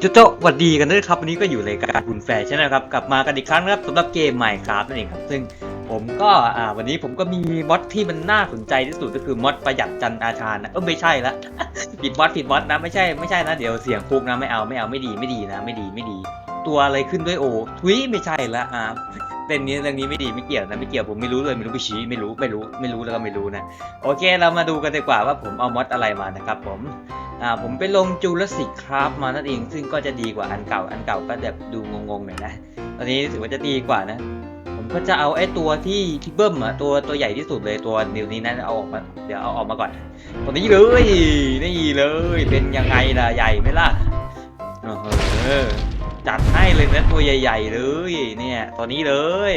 เจ้าเจ้าสวัดดีกันด้วยครับวันนี้ก็อยู่ในการคุณแฟชั่นนะครับกลับมากันอีกครั้งนะครับสำหรับเกมใหม่ครับนั่นเองครับซึ่งผมก็อ่าวันนี้ผมก็มีมอดที่มันน่าสนใจที่สุดก็คือมอดประหยัดจันอาชานะเออไม่ใช่ละผิดมอดผิดมอดนะไม่ใช่ไม่ใช่นะเดี๋ยวเสียงคุกนะไม่เอาไม่เอาไม่ดีไม่ดีนะ ไม่ดีไม่ดี ตัวอะไรขึ้นด้วยโอทวีไม่ใช่ละอ่า เรื่องนี้เรื่องนี้ไม่ดีไม่เกี่ยวนะไม่เกี่ยวผมไม่รู้เลยไม่รู้ไปชี้ไม่รู้ไม่รู้ไม่รู้แล้วก็ไม่รู้นะโอเคเรามาดูกันดีกว่าว่าผมเอามอดอะไรมานะครับผมอ่าผมไปลงจูราสสิกคราฟมานั่นเองซึ่งก็จะดีกว่าอันเก่าอันเก่าก็แบบดูงงๆหน่อยนะตอนนี้ถือว่าจะดีกว่านะ ผมก็จะเอาไอ้ตัวที่ที่เบิ้มอะตัวตัวใหญ่ที่สุดเลยตัวนิวนี้นั้นเอาออกมาเดี๋ยวเอาออกมาก่อนตัวนี้เลยนี่เลยเป็นยังไงล่ะใหญ่ไหมล่ะอ้โห จัดให้เลยนะตัวใหญ่ ๆ เลยเนี่ยตัวนี้เลย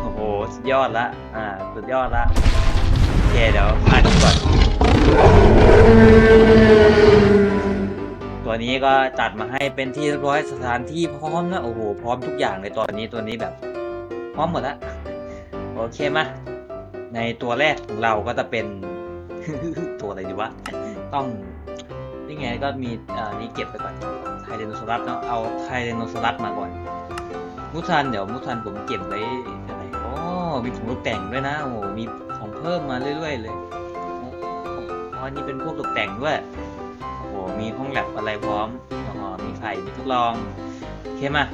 โอ้โหสุดยอดละอ่าสุดยอดละโอเคเดี๋ยวอ่านก่อนตัวนี้ก็จัดมาให้เป็นที่เรียบร้อยสถานที่พร้อมนะโอ้โหพร้อมทุกอย่างเลยตอนนี้ตัวนี้แบบ พร้อมหมดแล้วโอเคมาในตัวแรกของเราก็จะเป็น ตัวอะไรดีวะต้อง นี่ไงก็มีเอ่อนี่เก็บไปก่อนไทเรโนซอรัสเนาะเอาไทเรโนซอรัสมาก่อน มุทันเดี๋ยวมุทันผมเก็บไว้อะไรโอ้มีของตกแต่งด้วยนะโอ้โหมีของเพิ่มมาเรื่อยๆเลยอ้อ๋อนี่เป็นพวกตกแต่งด้วยโอ้โหมีห้องแลบอะไรพร้อมอ๋อมีไข่มีทดลองโอเคมา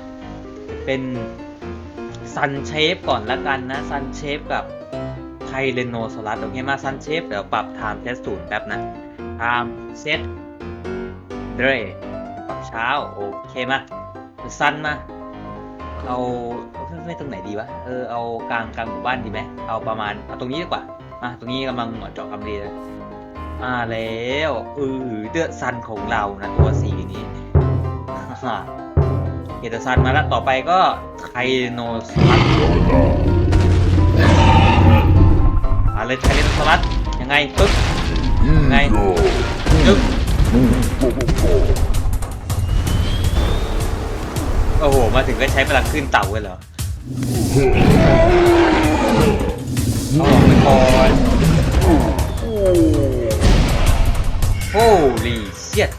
เป็นซันเชฟก่อนละกันนะซันเชฟกับไทเรโนซอรัสโอเคมาซันเชฟเดี๋ยวปรับ time test ศูนย์แป๊บนะ time set e ปรับเช้า โอเคมาซันมา เอาไม่ตรงไหนดีวะ เออ เอากลางกลางหมู่บ้านดีไหม เอาประมาณ เอาตรงนี้ดีกว่า อะ ตรงนี้กำลังเจาะกำดีเลยมาแล้วเออเดอะซันของเรานะตัวสีนี้เฮเดอะซันมาแล้วต่อไปก็ไคโนสลัดมาเลยไคโนสลัดยังไงปึ๊บยังไงจึ๊บ โอ้โห มาถึงก็ใช้พลังขึ้นเต่าเลยเหรอเอาออกไปก่อน Holy shit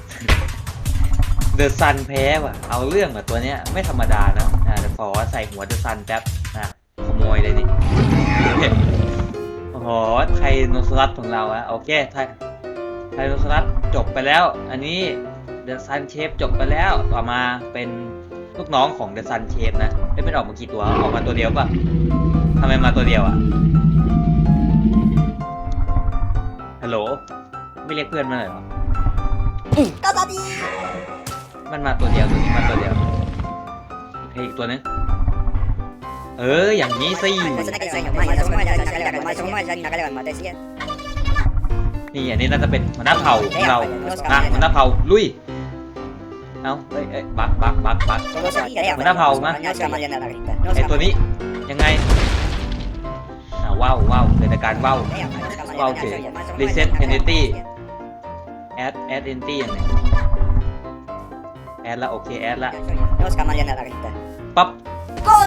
The Sun แพ้ว่ะ เอาเรื่องว่ะตัวเนี้ยไม่ธรรมดานะอ่าเดี๋ยวขอใส่หัว The Sun แป๊บอะขโมยเลยนี่โอ้โหไทโนซอรัสของเราอะโอเคไท ไทโนซอรัสจบไปแล้ว อันนี้ The Sun Shape จบไปแล้ว ต่อมาเป็นลูกน้องของ The Sun Shape นะได้เป็นออกมากี่ตัว ออกมาตัวเดียวป่ะทำไมมาตัวเดียวอะฮัลโหล ไม่เรียกเพื่อนมาเลยเหรอกาซาดีมันมาตัวเดียวตัวนี้มาตัวเดียวโอเคอีกตัวนึงเอออย่างนี้สิ นี่อันนี้น่าจะเป็นหัวหน้าเผ่าของเรานะหัวหน้าเผ่าลุยเอ้าเอ้ยเอ้ยบักบักบักบัก หัวหน้าเผ่ามาไอตัวนี้ยังไงอาว้าวว้าวเกิดอาการว้าวว้าวเฉยรีเซ็ตเอนติตี้แอดแอดเอนตี้ยังไงแอดละโอเคแอดละปั๊บ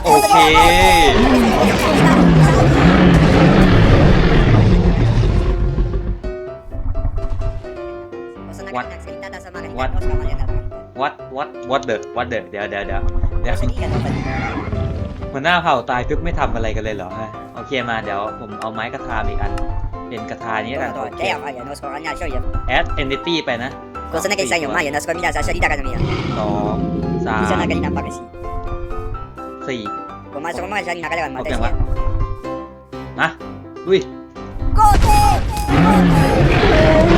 โอเค So, What? nagsalita sa mga What? no se va a mandar nada ahorita. what what what the what the เดี๋ยวเดี๋ยวเดี๋ยวเดี๋ยว No se diga, no se diga. หัวหน้าเผ่าตายทึบไม่ทำอะไรกันเลยเหรอฮะโอเคมาเดี๋ยวผมเอาไม้กระทาอีกอัน เป็นกระทานี้กัน Todo, โอ todo. เค Ya, vaya, no se va a mandar, soy yo. แอดเอนติตี้ไปนะ Cosa na kayo sa inyo, Maya, no se va a mirar sa salita ka na miya. สองสา Isa ม na kanina pa kasi. สี่ Pumasok mo, sa nakalawan, ครบ matas ยังวะ yan. มาลุย Go, go! ミス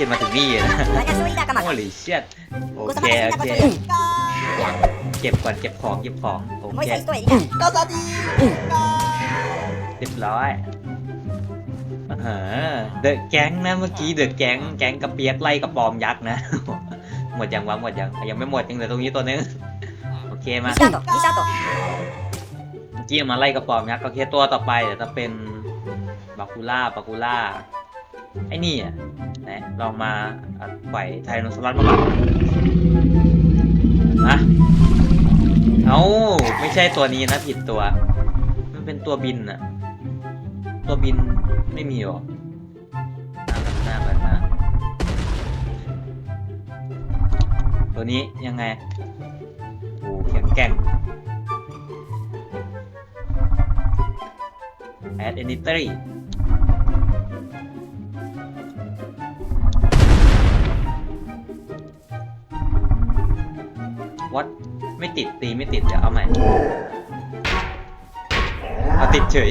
ล่กันมาถึงนี่เลยนะ Banyak suri dah kamu. โอ้ลิเชียดโอ Kau เค sama โอ dah เค kau suri. เก็บก่อนเก็บของเก็บของโอ Mau เค saya itu ini. Kau tadi. เรียบร้อยเดอะแก๊งนะเมื่อกี้เดอะแก๊งแก๊งกระเปียกไล่กระปอมยักษ์นะ หมดยังวะหมดยังยังไม่หมดยังเหลือตรงนี้ตัวนึงโอเคมา Bisa tu, bisa tu. เมื่อกี้มาไล่กระปอมยักษ์โอเคตัวต่อไปเดี๋ยวจะเป็นบาคูล่าบาคูล่าไอ้นี่อะ ไหนลองมาอะปล่อยไทโนซอรัสมาก่อนนะเอาไม่ใช่ตัวนี้นะผิดตัว มันเป็นตัวบินอะตัวบินไม่มีหรอหน้าแบบน้ตัวนี้ยังไงโอ้แข็งแกร่ง add any วัดไม่ติดตีไม่ติดเดี๋ยวเอาใหม่เอาติดเฉย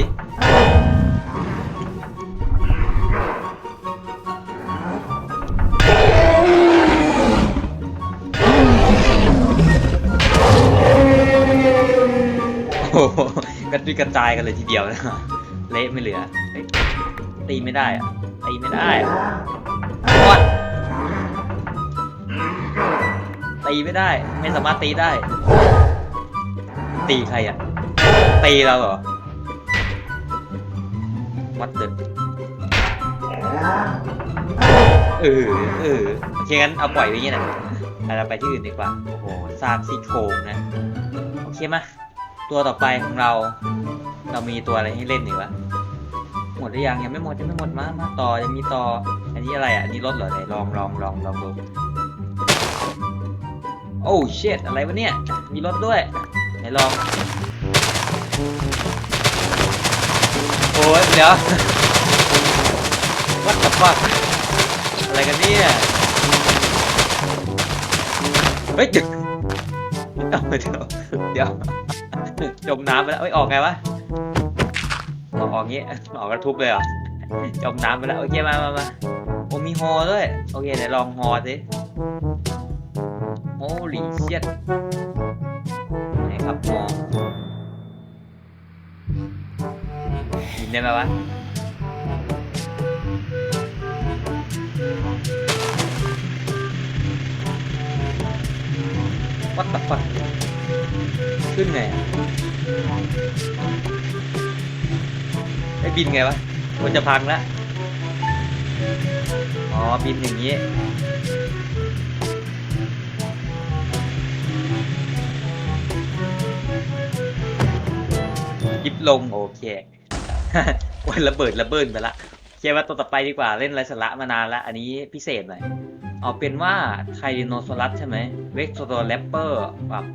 โอ้กระจุยกระจายกันเลยทีเดียวนะเละไม่เหลือตีไม่ได้อะตีไม่ได้อะ ตีไม่ได้ ไม่สามารถตีได้ ตีใครอะ ตีเราเหรอวัดเดินเออเออโอเคงั้นเอาปล่อยไว้อย่างนี้นะเราไปที่อื่นดีกว่า โอ้โหซากซี่โครงนะ โอเคมาตัวต่อไปของเรา เรามีตัวอะไรให้เล่นอีกวะหมดหรือยังยังไม่หมดยังไม่หมดมามาต่อยังมีต่อ อันนี้อะไรอะอันนี้รถเหรอไหนลองลองลองลองดู โอ้เชดอะไรวะเนี่ย มีรถด้วย ไหนลอง โอ้ยเดี๋ยว What the fuck อะไรกันเนี่ย เฮ้ยเดี๋ยวเอาเดี๋ยวเดี๋ยวจมน้ำไปแล้วเอ้ยออกไงวะ ออกออกงี้ออกกระทุบเลยเหรอจมน้ำไปแล้วโอเคมามามาโอ้มีฮอด้วย โอเคไหนลองฮอสิ โอ้ลีเชียดไหนครับฮอยินได้ไหมวะ What the fuck ขึ้นไงไอ้บินไงวะมันจะพังแล้วอ๋อบินอย่างนี้ ยิบลงโอเควันระเบิดระเบิดไปละเคว่าตัวต่อไปดีกว่าเล่นไรสาระมานานล้วอันนี้พิเศษหน่อยเอาเป็นว่าไทรโนซอรัสใช่ไหมเวกโซโดแรปเปอร์แบบ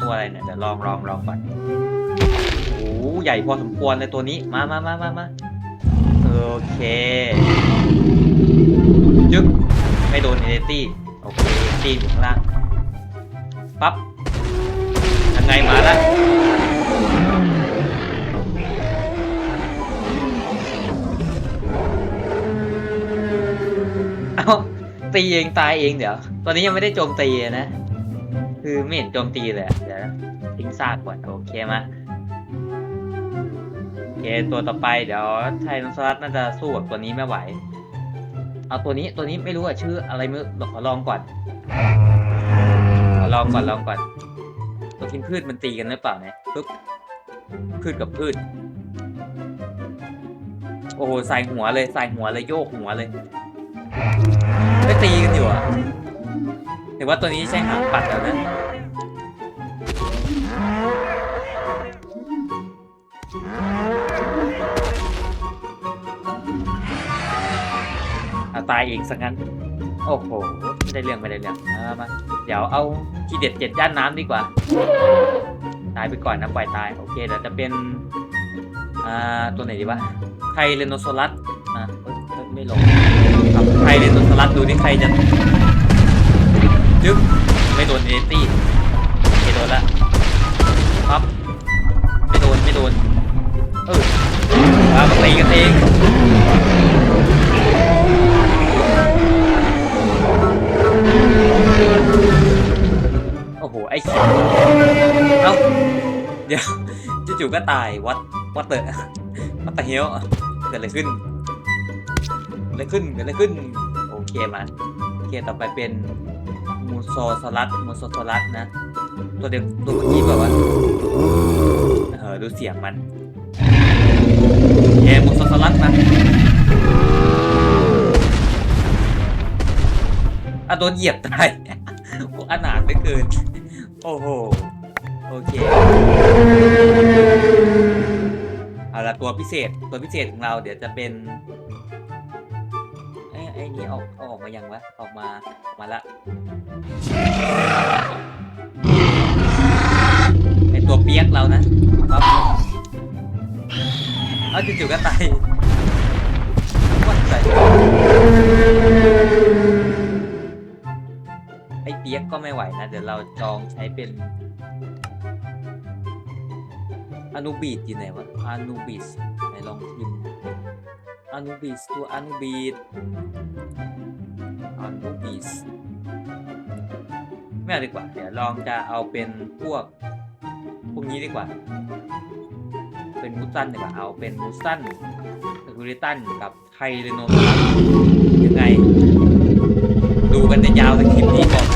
ตัวอะไรเนี่ยเดี๋ยวลองลองลองก่อนโอ้ใหญ่พอสมควรเลยตัวนี้มามามามามาโอเคจึ๊บไม่โดนเอเนตี้โอเคตีอยู่ข้างล่างปั๊บยังไงมาละ ตีเองตายเองเดี๋ยว ตอนนี้ยังไม่ได้โจมตีนะ คือไม่เห็นโจมตีเลยอะเดี๋ยวนะทิ้งซากก่อนโอเคมาโอเคตัวต่อไปเดี๋ยวไทรโนซอรัสน่าจะสู้กับตัวนี้ไม่ไหว เอาตัวนี้ตัวนี้ไม่รู้อะชื่ออะไรไม่รู้ขอลองก่อนขอลองก่อนลองก่อน ตัวกินพืชมันตีกันหรือเปล่าเนี่ยปึ๊บพืชกับพืช โอ้โหใส่หัวเลยใส่หัวเลยโยกหัวเลย ตีกันอยู่อะถือว่าตัวนี้ใช้หางปัดแล้วนะเอาตายเองสักงั้น โอ้โหไม่ได้เรื่องไม่ได้เรื่องมามาเดี๋ยวเอาทีเด็ดเจ็ดย่านน้ำดีกว่า ตายไปก่อนนะปล่อยตาย โอเคเดี๋ยวจะเป็น อ่า ตัวไหนดีวะไทเรโนซอรัส อะเอ้ยเไม่ลงครับใครเล่นโดนสลัดดูนี่ใครจะยึกไม่โดนเอตี้ไม่โดนละครับไม่โดนไม่โดนเออมาตีกันเองโอ้โหไอ้เขียเอ้าเดี๋ยวจู่ๆก็ตายวัดวัดเตอร์วัดตะเฮียลเกิดอะไรขึ้น อะไรขึ้นเกิดอะไรขึ้น โอเคมาโอเคต่อไปเป็นมูโซสลัดมูโซสลัดนะ ตัวเดียวตัวเมื่อกี้แบบว่าเออดูเสียงมันเยมูโซสลัดมาอะโดนเหยียบตายโอ้อนาถเหลือเกิน โอ้โห โอเค เอาละตัวพิเศษ ตัวพิเศษของเราเดี๋ยวจะเป็น อ้นี่ออกอออกมายังวะ ออกมาออกมาละไอตัวเปียกเรานะครับเอาจู่ๆก็ตายวัดใส่ไอเปียกก็ไม่ไหวนะ เดี๋ยวเราจองใช้เป็นอนุบีดอยู่ไหนวะอนุบีสไหนลองพิม พ์อนุบีสตัวอนุบีดอนุบีสไม่เอาดีกว่า เดี๋ยวลองจะเอาเป็นพวก พวกนี้ดีกว่า เป็นมูสันดีกว่า เอาเป็นมูสันกูริตันกับไทเรโนซัสยังไง ดูกันในยาวในคลิปนี้บอก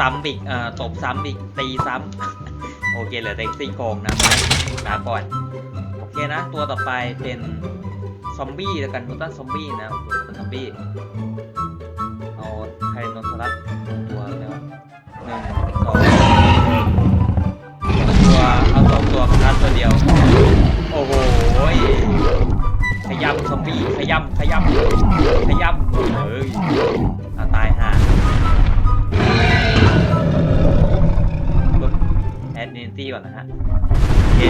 ซ้ำอีกอ่าตบซ้ำอีกตีซ้ำ โอเคเหลือแต่ซี่โครงนะมาก่อน โอเคนะ ตัวต่อไปเป็นซอมบี้แล้วกันมูตันซอมบี้นะโอเคมูตันซอมบี้ เอาไทรโนซอรัสตัวแล้วหนึ่งสองตัวเอาสองตัวครัสตัวเดียว โอ้โหยขยำซอมบี้ขยำขยำขยำเฮ้ยตายห่า ปึ๊บแอดนินตี้ก่อนนะฮะโอเค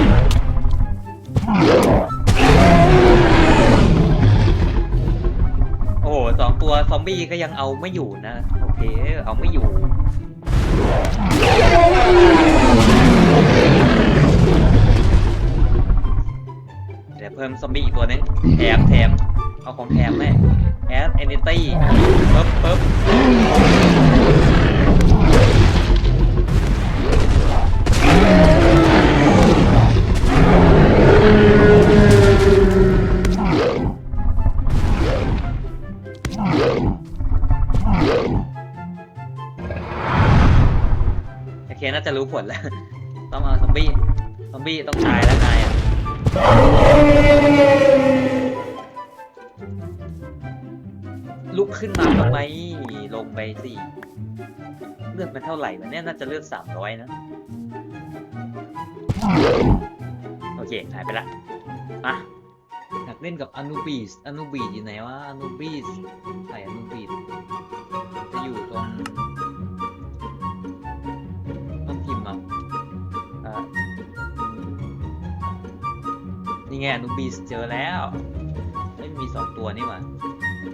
โอ้โหสองตัวซอมบี้ก็ยังเอาไม่อยู่นะ โอเค เอาไม่อยู่เดี๋ยวเพิ่มซอมบี้อีกตัวนึงแถมแถมเอาของแถมแม่แอดเอนิตี้ปึ๊บปึ๊บ น่าจะรู้ผลแล้ว ต้องเอาซอมบี้ ซอมบี้ต้องตายแล้วนายอะลุกขึ้นมาทำไมลงไปสิ เลือดมันเท่าไหร่วะเนี่ยน่าจะเลือดสามร้อยนะ โอเคหายไปละอะอยากเล่นกับอนูบีสอนูบีสอยู่ไหนวะอนูบีสไหนอนูบีสจะอยู่ตรง ไงอนูบีสเจอแล้วไม่มีสองตัวนี่หว่า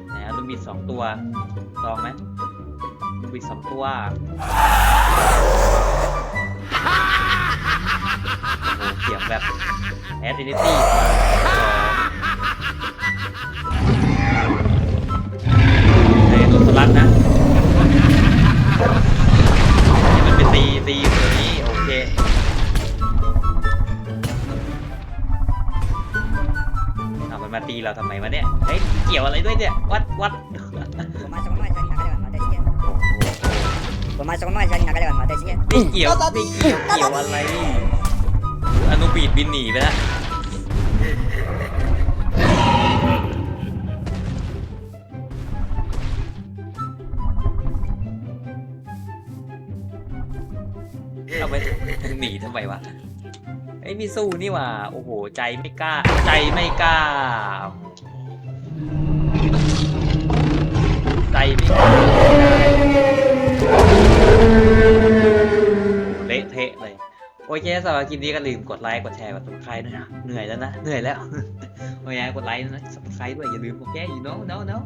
ไหนอนูบีสสองตัวลองไหมอนูบีสสองตัวโอ้โหเสียงแบบแอดอินิตี้ในตัวสลัดนะมันไปตีตี ตีเราทำไมวะเนี่ยเฮ้ยเกี่ยวอะไรด้วยเนี่ยวัดวัด Pumasok mo sa nakalagay mo, Mates. Sige. นี่เกี่ยวนี่เกี่ยวเกี่ยวอะไรอนุบีดบินหนีไปแล้วเอาไปหนีทำไมวะ ไมีสู้นี่หว่า โอ้โห ใจไม่กล้า ใจไม่กล้า ใจไม่กล้าเละเทะเลย โอเคสำหรับคลิปนี้ก็ลืมกดไลค์ กดแชร์ กด subscribe ด้วยนะ เหนื่อยแล้วนะ เหนื่อยแล้ว โอเคกดไลค์นะ subscribe ด้วยอย่าลืมโอเค you know no no